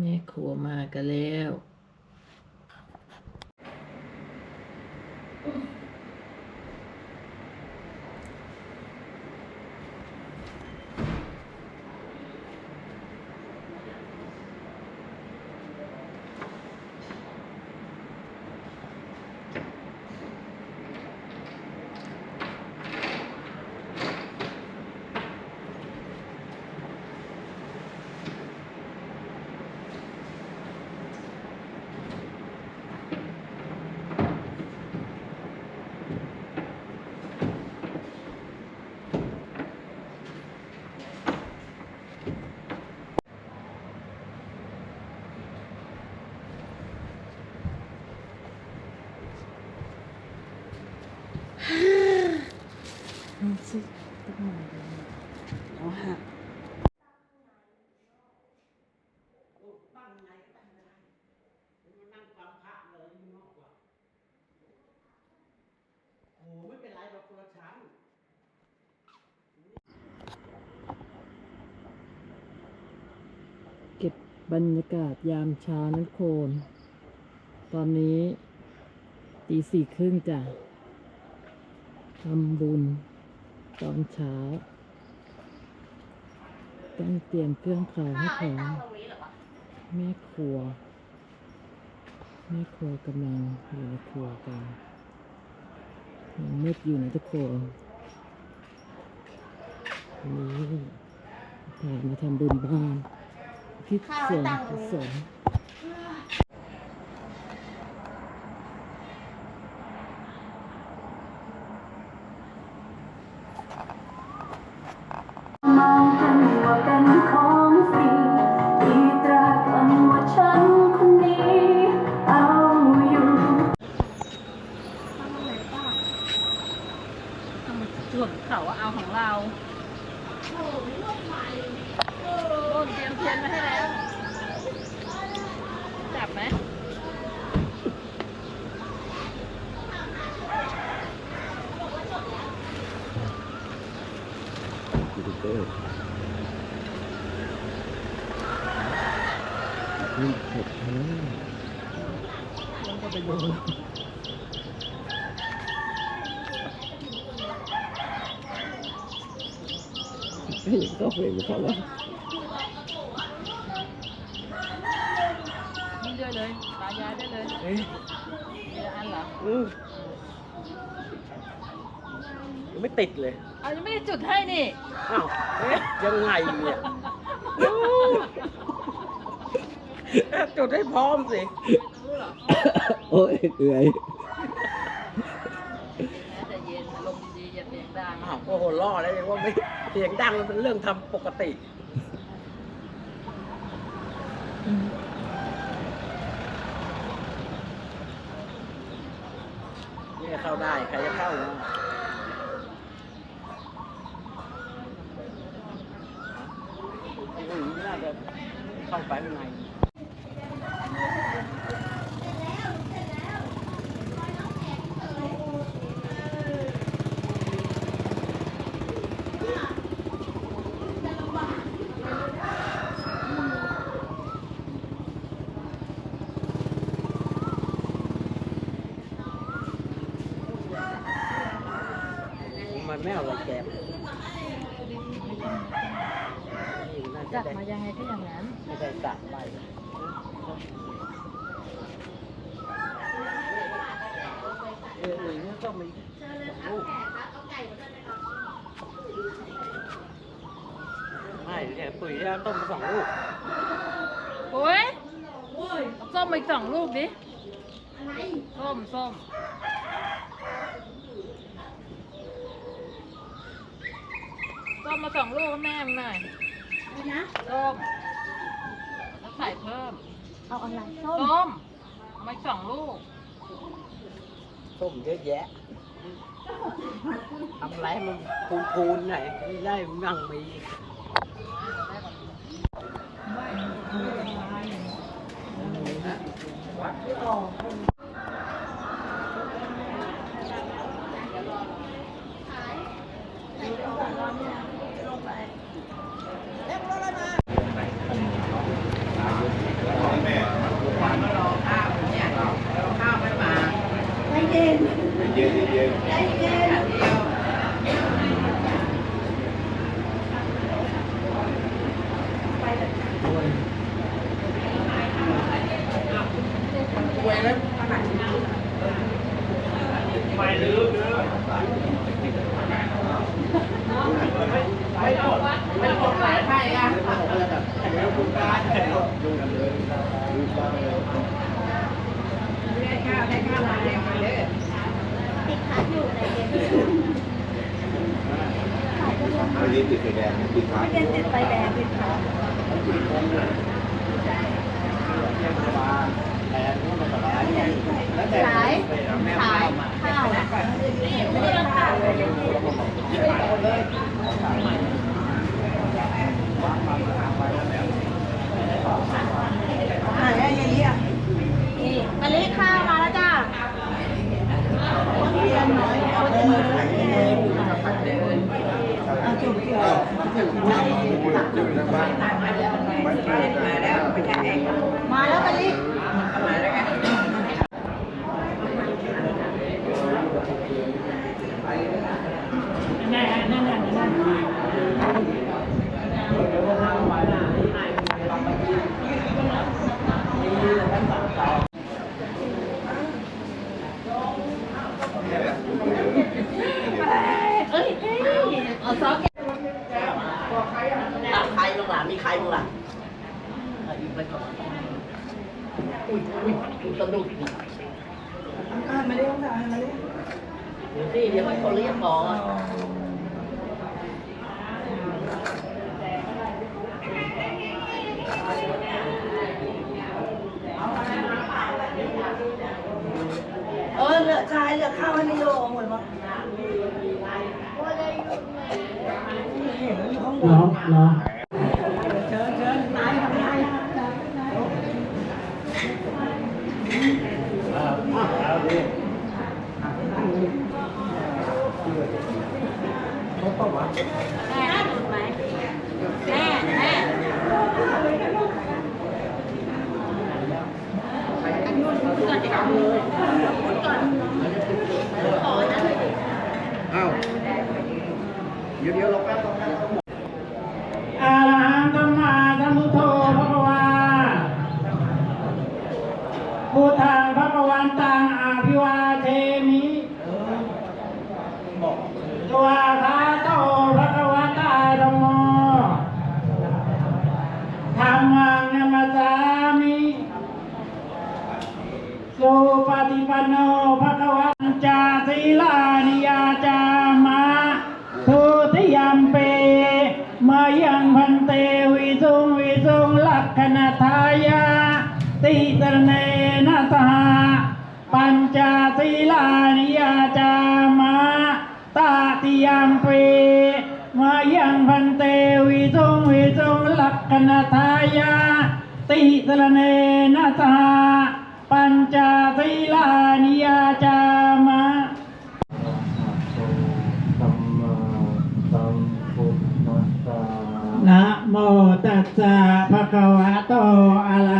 แม่ครัวมากันแล้ว น้ำซุปต้องมาเลยเอาฮะ โอ้ไม่เป็นไรเราคนละชั้น เก็ บรรยากาศยามเช้านั้นโคน ตอนนี้ตีสี่ครึ่งจ้ะทำบุญตอนเช้า ต้องเตรียมเครื่องเผาให้พร้อมแม่ครัว แม่ครัวกำลังอยู่ในครัวกันยังมืดอยู่นะทุกคนนี่พามาทำบุญบ้าน ที่ส่ว ยูทูบเบอร์นี่เผ็ดมากมันก็ไปโดนเฮ้ยก็เฟรมเขาแล้วนี่ด้วย เลยตายายได้เลยเอ้ยเดี๋ยวอันเหรออืมยังไม่ติดเลยเอายังไม่ได้จุดให้นี่ อ้าวเอ๊ะยังไงเนี่ยเอ๊ะจุดให้พร้อมสิรู้เหรอโอ้ยเอื่อยแม้แต่เย็นลมณ์ดีๆอย่าเสียงดังอ้าวก็หัวล่อแล้วยังว่าไม่เสียงดังมันเป็นเรื่องทำปกติ นี่เข้าได้ ใครจะเข้านะอืมน่าจะเข้าไปข้างใน มันไม่เอาอะไรแกมนี่น่าจะจับได้มายังไงก็อย่างนั้นไม่ได้สามใบเอออื่นก็ต้องมีสองลูกไม่เนี่ยปุ๋ยจะต้มสองลูกโอ้ยเอาส้มมาอีกสองลูกดิส้มส้ม ส้มมาสองลูกให้แม่มหน่อยส้มแล้วใส่เพิ่ม เอาอะไรส้มส้มเอามาอีกสองลูกต้มเยอะแยะทำอะไรให้มันพูนๆหน่อยไม่ได้นั่งมี เอาซอสแกงใครลงหลานมีใครลงหลานอะอีกไปก่อนอุ้ยอุ้ยสนุกไม่ได้ต้องการไม่ได้เดี๋ยวสิเดี๋ยวให้เขาเรียกหมอเออเหลือชายเหลือข้าวให้นายโยมหมดมั้งเห็นอยู่ข้างบ เหร น อเหรอ เชิญเชิญนายทำนาย แม่ดูไหมแม่แม่อันนู้นพูดก่อนจะเอาเลยพูดก่อนขอนะ อ้าวเดี๋ยวเดี๋ยวเราแป๊บเราแป๊บ อะระหังสัมมาสัมพุทโธพระวาพุทธังพระวันตังอาภิวาเทมิตัวคาโตพระวตาธรรมโมธรร มังนมสสามิสุปฏิปันโนภะคะวันจาศีลานิยาจามะทุติยมเปมายังพันเตวิสุงวิสุงลักขณทายาติสรเนนะสหปัญจศีลานิยาจามะตาติยมเปมายังพันเตวิสุงวิสุงลักขณทา ยาติสรเนนะสหปัญจศีลานิยาจามะสัมมาสัมพุทธัสสะนะโมตัสสะภะคะวะโตอะระ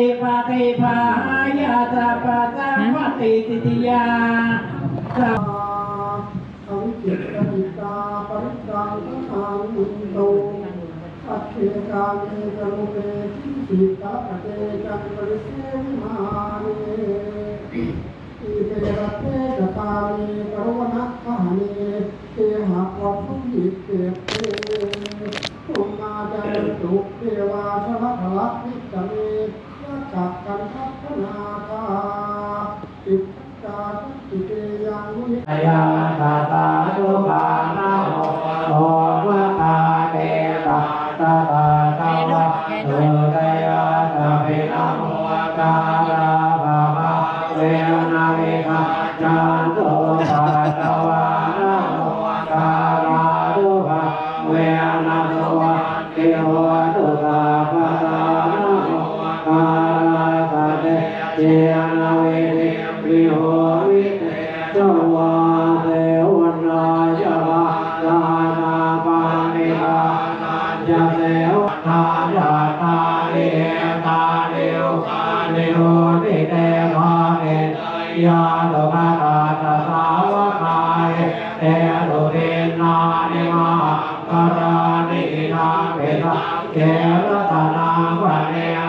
ปติปฏิภาญาตาปะตังปฏิสิทธิยาสัพอวิจิตติตาปริตังทางมุนโตปัจเจกามิกรุเปทิสิตาปเจจันปริเสมานิอิเตระเตจตามิกรุวนัสสานิเตหะวัพุยิเตเตตุมาจันตุเทวาชนะพละนิจเม จจกันทัพนาคาติดตาติเตยังมุนิยาตาตาตุปานาโมโอวะตาเตปะตาตาตาวะตุเตยาตาเปนาโมกาลาภาภาเวนาเวคาจา นานิมาตารานินาเปตาเกรตนาวันเน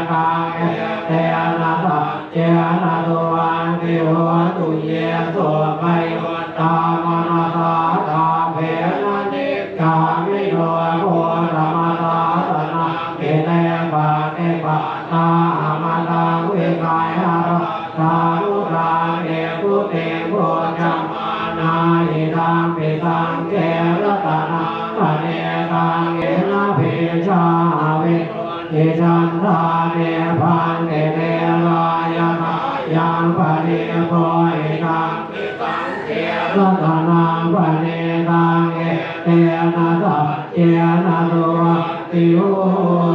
รตนาปะเนตังเอเตนะตะเจนะโตติโย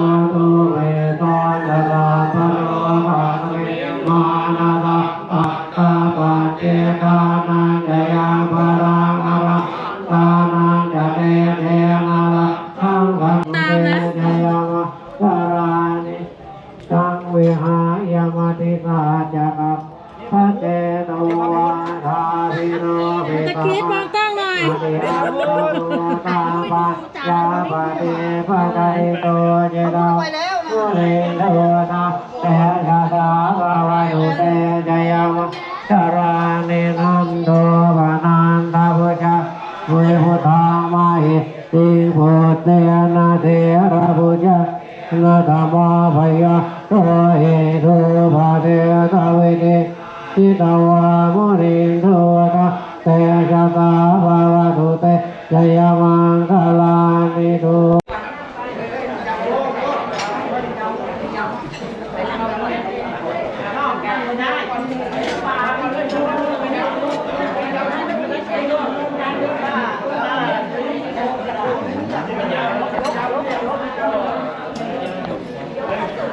จ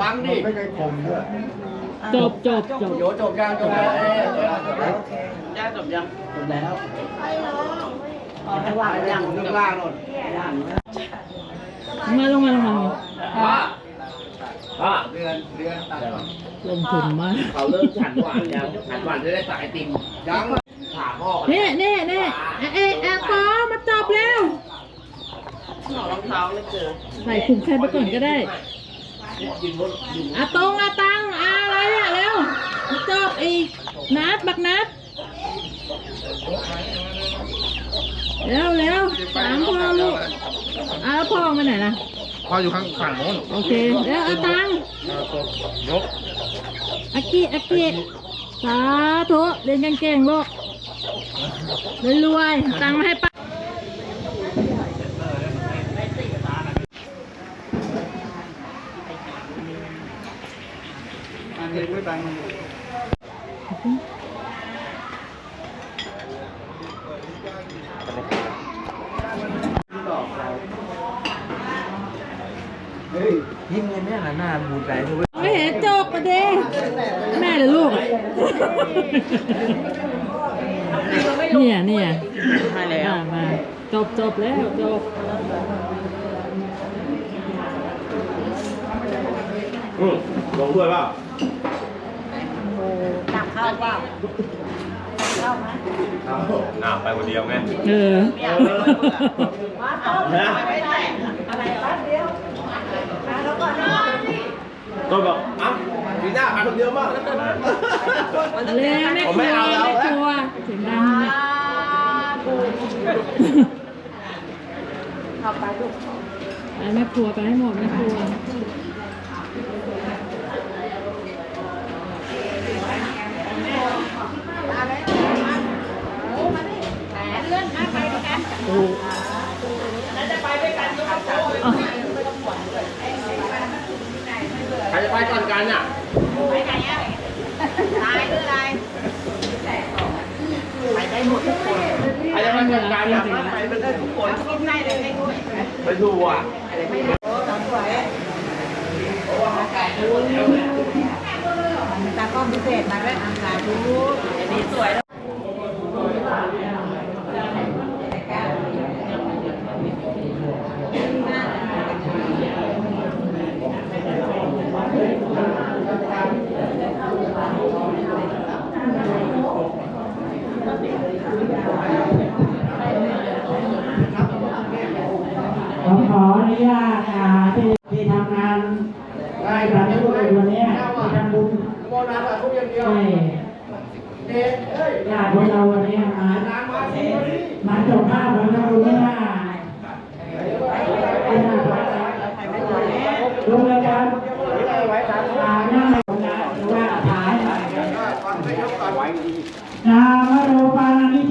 ฟังดิไม่เคยคมด้วยจบจบจบโยจบยังจบแล้วย่าจบยังจบแล้วไม่ว่ายังเรื่องล่างโน่นมาลงมาลงมาป้าป้าเดือนเดือนตัดก่อนลงทุนมากเขาเริ่มฉันหวานยังฉันหวานจะได้สายติมยังถามพ่อเน่เน่เน่เอ๊ะเอ๊ะเอ๊ะปอมาจับแล้ว รองเท้าไม่เจอใส่ถุงใครไปก่อนก็ได้อาตรงอาตังอาอะไรอะเร็วมาจับอีกนัดบักนัดเร็วเร็วสามพ่อลูกอาแล้วพ่อมาไหนล่ะพ่ออยู่ข้างฝั่งโน้นโอเคเร็วอาตังยกอากิอากิสาธุเรียนเก่งๆลูกรวยๆตังค์มาให้ป้า อันนี้ไม่ตังยิ่งเงินเนี่ยหน้าบูดใจด้วย ไม่เห็นจบประเด็นแม่หรือลูกอะเนี่ยเนี่ยมาแล้วมาจบจบแล้วจบอืมลงาว่าไหนาไปคนเดียวไงเออมาต้มไปไหนอะไรบ้านเดียวแล้วก็นอนก็บอกอะดีหน้ามาคนเดียวมากเล้ยไม่กลัไม่กลัวถึงดังนะเอาไปลูกไปแม่ครัวไปให้หมดแม่ครัว ใครจะไปก่อนกันอะไปไหนอะตายหรืออะไรไปได้หมดทุกคนใครจะไปก่อนกันอะไปได้ทุกคนคิดได้เลยได้ด้วยไปดูอะไอ้ตสวยโากาศดูตากล้องพิเศษมาเรื่อากาศดูอันนี้สวย రామ రూపాన్ని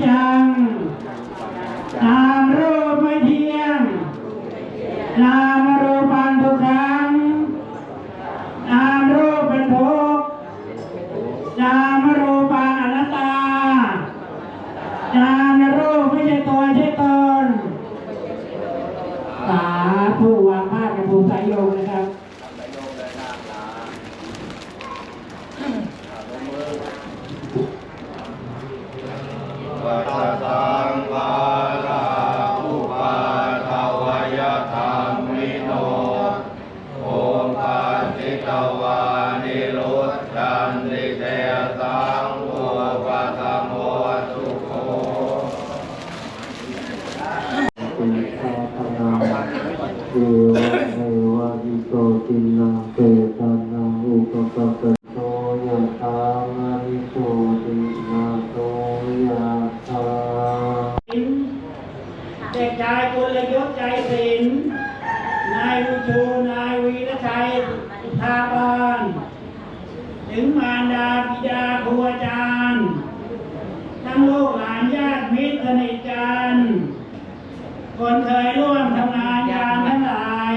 คนเคยร่วมทำงานยามทั้งหลาย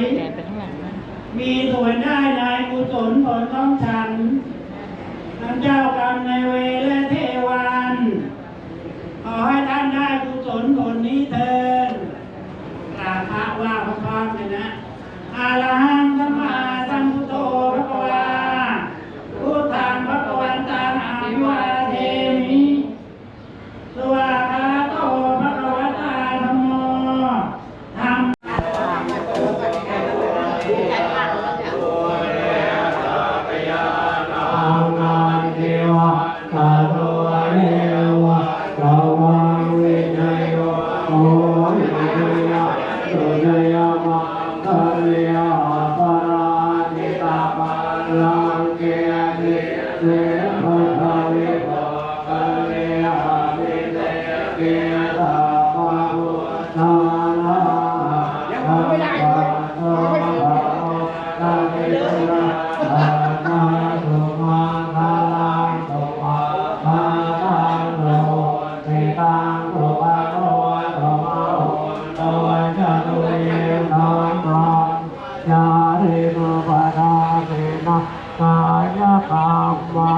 มีส่วนได้ในกุศลผลต้องฉันทั้งเจ้ากรรมในเวและเทวันขอให้ท่านได้กุศลผลนี้เถิดกราบพระว่าพระพรนะอาลัง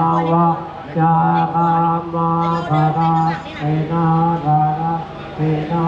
าวะจาคามาภะระเตนาภะระเตนา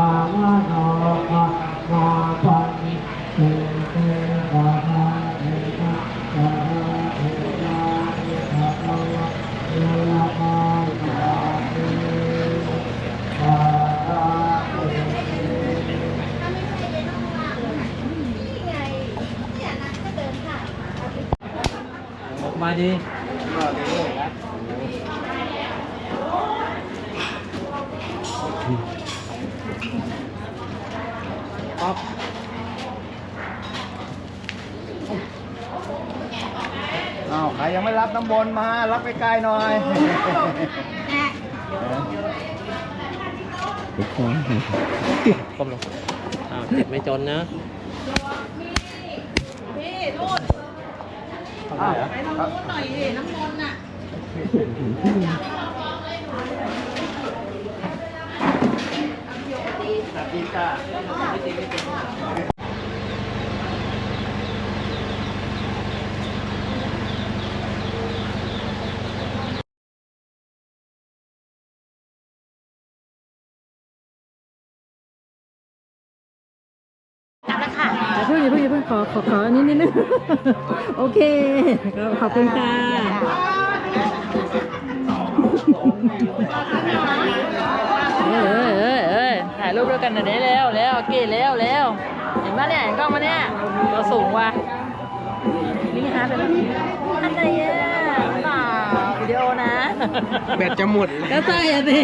อ้าวใครยังไม่รับน้ำบนมารับใกล้ๆหน่อยก้มลงอ้าวเจ็บไม่จนนะพี่ลูดอ้าวไปทางนู้นหน่อยดิน้ำบนต์น่ะดีจ้า พิ่งอย่าเพิ่งอย่าเพิ่งขอขอขอนิดนิดนึง โอเคก็ขอบคุณค่ะเอ้ยเอ้ยเอ้ยถ่ายรูปด้วยกันหน่อยได้แล้วแล้วโอเคแล้วแล้วเห็นปะเนี่ยเห็นกล้องมาเนี่ยตัวสูงว่ะนี่ฮะเป็นอันไหนอะเปล่าวิดีโอนะ แบตจะหมด ก็ใช่อะสิ